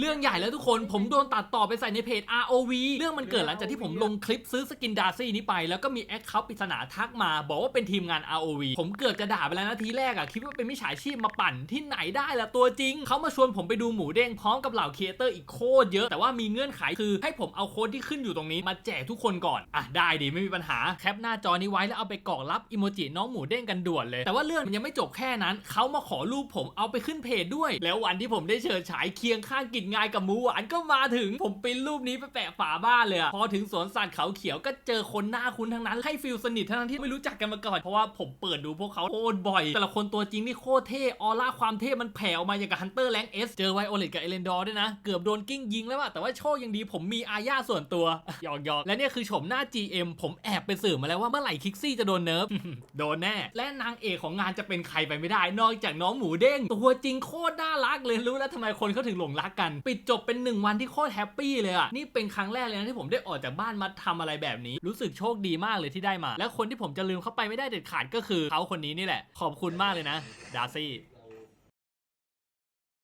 เรื่องใหญ่แล้วทุกคนผมโดนตัดต่อไปใส่ในเพจ ROV เรื่องมันเกิดหลังจากที่ผมลงคลิปซื้อสกินดาซี่นี้ไป แล้วก็มีแอคเคาท์ปริศนาทักมา บอกว่าเป็นทีมงาน ROV ผมเกือบจะด่าไปแล้วนะทีแรกอะคิดว่าเป็นมิจฉาชีพมาปั่นที่ไหนได้ละตัวจริง เขามาชวนผมไปดูหมูเด้งพร้อมกับเหล่าครีเอเตอร์อีกโคตรเยอะ แต่ว่ามีเงื่อนไขคือให้ผมเอาโค้ดที่ขึ้นอยู่ตรงนี้มาแจกทุกคนก่อนอะได้ดิไม่มีปัญหาแคปหน้าจอนี้ไว้แล้วเอาไปกรอกรับอิโมจิน้องหมูเด้งกันด่วนเลย แต่ว่าเรื่องมันยังไม่จบแค่นั้นเขามาขอรูปผมเอาไปขึ้นเพจด้วย แล้ววันที่ผมได้เชิญฉายเคียงข้างกินงายกับมูหวานก็มาถึงผมปริ้นรูปนี้ไปแปะฝาบ้านเลยอะพอถึงสวนสัตว์เขาเขียวก็เจอคนหน้าคุ้นทั้งนั้นให้ฟิลสนิททั้งนั้นที่ไม่รู้จักกันมาก่อนเพราะว่าผมเปิดดูพวกเขาโคตรบ่อย แต่ละคนตัวจริงนี่โคตรเท่ออร่าความเท่มันแผ่ออกมาอย่างกับฮันเตอร์แรงเอสเจอไวโอเลตกับเอเลนดอร์ด้วยนะ เกือบโดนกิ้งยิงแล้วอะแต่ว่าโชคยังดีผมมีอาญาส่วนตัวหยอกหยอกและเนี่ยคือโฉมหน้า GM ผมแอบไปสืบมาแล้วว่าเมื่อไหร่คิกซี่จะโดนเนิร์ฟโดนแน่ และนางเอกของงานจะเป็นใครไปไม่ได้ นอกจากน้องหมูเด้งตัวจริงโคตรน่ารักเลยรู้แล้วทำไมคนเขาถึงหลงรักกันปิดจบเป็นหนึ่งวันที่โคตรแฮปปี้เลยอะนี่เป็นครั้งแรกเลยนะที่ผมได้ออกจากบ้านมาทำอะไรแบบนี้ รู้สึกโชคดีมากเลยที่ได้มา และคนที่ผมจะลืมเข้าไปไม่ได้เด็ดขาดก็คือเขาคนนี้นี่แหละ ขอบคุณมากเลยนะดาร์ซี่